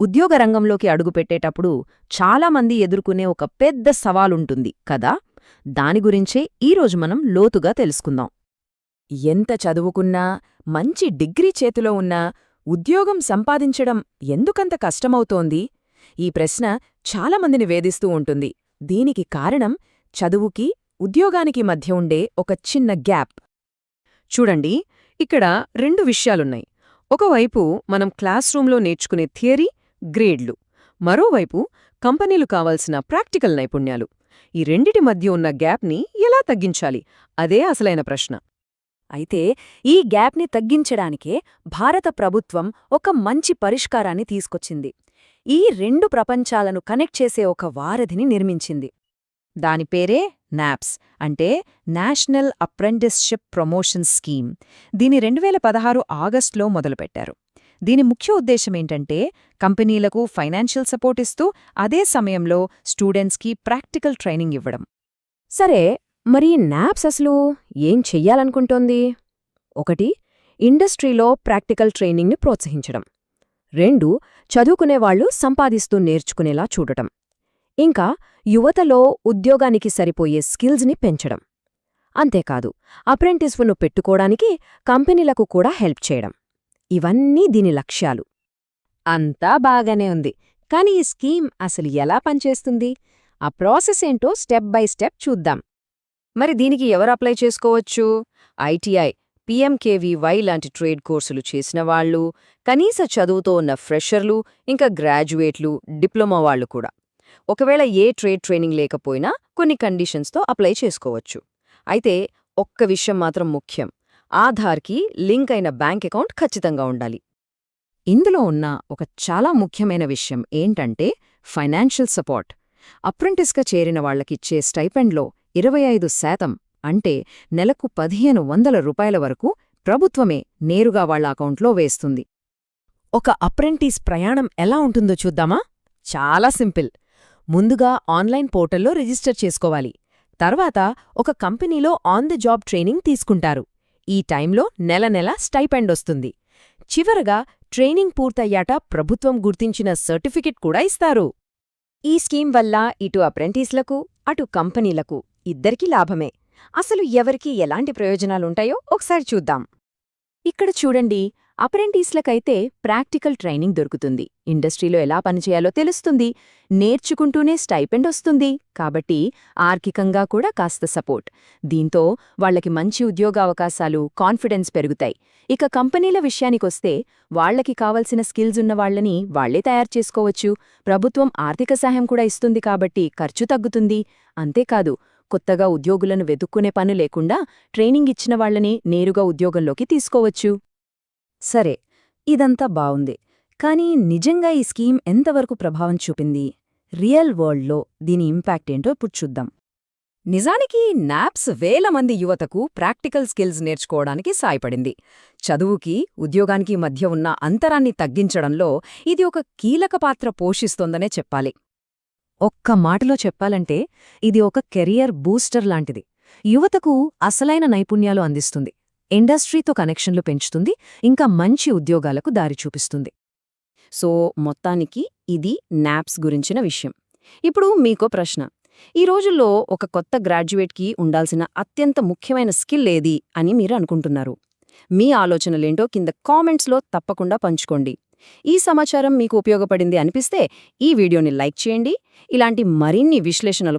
ఉద్యోగ రంగంలోకి అడుగుపెట్టేటప్పుడు చాలామంది ఎదుర్కొనే ఒక పెద్ద సవాలుంటుంది కదా? దాని గురించే ఈరోజు మనం లోతుగా తెలుసుకుందాం. ఎంత చదువుకున్నా మంచి డిగ్రీ చేతిలో ఉన్నా ఉద్యోగం సంపాదించడం ఎందుకంత కష్టమవుతోంది? ఈ ప్రశ్న చాలామందిని వేధిస్తూ ఉంటుంది. దీనికి కారణం చదువుకి ఉద్యోగానికి మధ్య ఉండే ఒక చిన్న గ్యాప్. చూడండి ఇక్కడ రెండు విషయాలున్నాయి. ఒకవైపు మనం క్లాస్ రూంలో నేర్చుకునే థియరీ గ్రేడ్లు. మరోవైపు కంపెనీలు కావాల్సిన ప్రాక్టికల్ నైపుణ్యాలు. ఈ రెండిటి మధ్య ఉన్న గ్యాప్ని ఎలా తగ్గించాలి? అదే అసలైన ప్రశ్న. అయితే ఈ గ్యాప్ని తగ్గించడానికే భారత ప్రభుత్వం ఒక మంచి పరిష్కారాన్ని తీసుకొచ్చింది. ఈ రెండు ప్రపంచాలను కనెక్ట్ చేసే ఒక వారధిని నిర్మించింది. దాని పేరే నాప్స్ అంటే నేషనల్ అప్రెంటిస్షిప్ ప్రమోషన్ స్కీమ్. దీని రెండు వేల పదహారు ఆగస్టులో మొదలుపెట్టారు. దీని ముఖ్య ఉద్దేశమేంటంటే కంపెనీలకు ఫైనాన్షియల్ సపోర్ట్ ఇస్తూ అదే సమయంలో స్టూడెంట్స్కి ప్రాక్టికల్ ట్రైనింగ్ ఇవ్వడం. సరే మరి నాప్స్ అసలు ఏం చెయ్యాలనుకుంటోంది? ఒకటి ఇండస్ట్రీలో ప్రాక్టికల్ ట్రైనింగ్ని ప్రోత్సహించడం. రెండు చదువుకునేవాళ్ళు సంపాదిస్తూ నేర్చుకునేలా చూడటం. ఇంకా యువతలో ఉద్యోగానికి సరిపోయే స్కిల్స్ని పెంచడం. అంతేకాదు అప్రెంటిస్ను పెట్టుకోడానికి కంపెనీలకు కూడా హెల్ప్ చేయడం. ఇవన్నీ దీని లక్ష్యాలు. అంతా బాగానే ఉంది. కానీ ఈ స్కీమ్ అసలు ఎలా పనిచేస్తుంది? ఆ ప్రాసెస్ ఏంటో స్టెప్ బై స్టెప్ చూద్దాం. మరి దీనికి ఎవరు అప్లై చేసుకోవచ్చు? ఐటీఐ పిఎంకేవీవై లాంటి ట్రేడ్ కోర్సులు చేసిన వాళ్ళు కనీస చదువుతో ఉన్న ఫ్రెషర్లు ఇంకా గ్రాడ్యుయేట్లు డిప్లొమా వాళ్ళు కూడా. ఒకవేళ ఏ ట్రేడ్ ట్రైనింగ్ లేకపోయినా కొన్ని కండిషన్స్తో అప్లై చేసుకోవచ్చు. అయితే ఒక్క విషయం మాత్రం ముఖ్యం. ఆధార్కి లింక్ అయిన బ్యాంక్ అకౌంట్ ఖచ్చితంగా ఉండాలి. ఇందులో ఉన్న ఒక చాలా ముఖ్యమైన విషయం ఏంటంటే ఫైనాన్షియల్ సపోర్ట్. అప్రెంటిస్గా చేరిన వాళ్ళకిచ్చే స్టైపెండ్లో ఇరవై ఐదు శాతం అంటే నెలకు పదిహేను వందల రూపాయల వరకు ప్రభుత్వమే నేరుగా వాళ్ళ అకౌంట్లో వేస్తుంది. ఒక అప్రెంటిస్ ప్రయాణం ఎలా ఉంటుందో చూద్దామా? చాలా సింపుల్. ముందుగా ఆన్లైన్ పోర్టల్లో రిజిస్టర్ చేసుకోవాలి. తర్వాత ఒక కంపెనీలో ఆన్ ది జాబ్ ట్రైనింగ్ తీసుకుంటారు. ఈ టైంలో నెల నెల స్టైపెండ్ వస్తుంది. చివరగా ట్రైనింగ్ పూర్తయ్యాట ప్రభుత్వం గుర్తించిన సర్టిఫికెట్ కూడా ఇస్తారు. ఈ స్కీమ్ వల్ల ఇటు అప్రెంటిస్లకు అటు కంపెనీలకు ఇద్దరికీ లాభమే. అసలు ఎవరికి ఎలాంటి ప్రయోజనాలుంటాయో ఒకసారి చూద్దాం. ఇక్కడ చూడండి అప్రెంటీస్లకైతే ప్రాక్టికల్ ట్రైనింగ్ దొరుకుతుంది. ఇండస్ట్రీలో ఎలా పనిచేయాలో తెలుస్తుంది. నేర్చుకుంటూనే స్టైపెండ్ వస్తుంది. కాబట్టి ఆర్థికంగా కూడా కాస్త సపోర్ట్. దీంతో వాళ్ళకి మంచి ఉద్యోగావకాశాలు కాన్ఫిడెన్స్ పెరుగుతాయి. ఇక కంపెనీల విషయానికొస్తే వాళ్ళకి కావలసిన స్కిల్స్ ఉన్న వాళ్ళని వాళ్ళే తయారు చేసుకోవచ్చు. ప్రభుత్వం ఆర్థిక సహాయం కూడా ఇస్తుంది కాబట్టి ఖర్చు తగ్గుతుంది. అంతేకాదు కొత్తగా ఉద్యోగులను వెతుక్కునే పని లేకుండా ట్రైనింగ్ ఇచ్చిన వాళ్ళని నేరుగా ఉద్యోగంలోకి తీసుకోవచ్చు. సరే ఇదంతా బావుంది. కానీ నిజంగా ఈ స్కీమ్ ఎంతవరకు ప్రభావం చూపింది? రియల్ వరల్డ్లో దీని ఇంపాక్ట్ ఏంటో ఇప్పుడు చూద్దాం. నిజానికి నాప్స్ వేల మంది యువతకు ప్రాక్టికల్ స్కిల్స్ నేర్చుకోవడానికి సాయపడింది. చదువుకి ఉద్యోగానికి మధ్య ఉన్న అంతరాన్ని తగ్గించడంలో ఇది ఒక కీలక పాత్ర పోషిస్తోందనే చెప్పాలి. ఒక్క మాటలో చెప్పాలంటే ఇది ఒక కెరియర్ బూస్టర్ లాంటిది. యువతకు అసలైన నైపుణ్యాలు అందిస్తుంది. ఇండస్ట్రీతో కనెక్షన్లు పెంచుతుంది ఇంకా మంచి ఉద్యోగాలకు దారి చూపిస్తుంది. సో మొత్తానికి ఇది నాప్స్ గురించిన విషయం. ఇప్పుడు మీకో ప్రశ్న. ఈ రోజుల్లో ఒక కొత్త గ్రాడ్యుయేట్కి ఉండాల్సిన అత్యంత ముఖ్యమైన స్కిల్ ఏది అని మీరు అనుకుంటున్నారు? మీ ఆలోచనలేంటో కింద కామెంట్స్లో తప్పకుండా పంచుకోండి. ఈ సమాచారం మీకు ఉపయోగపడింది అనిపిస్తే ఈ వీడియోని లైక్ చేయండి. ఇలాంటి మరిన్ని విశ్లేషణల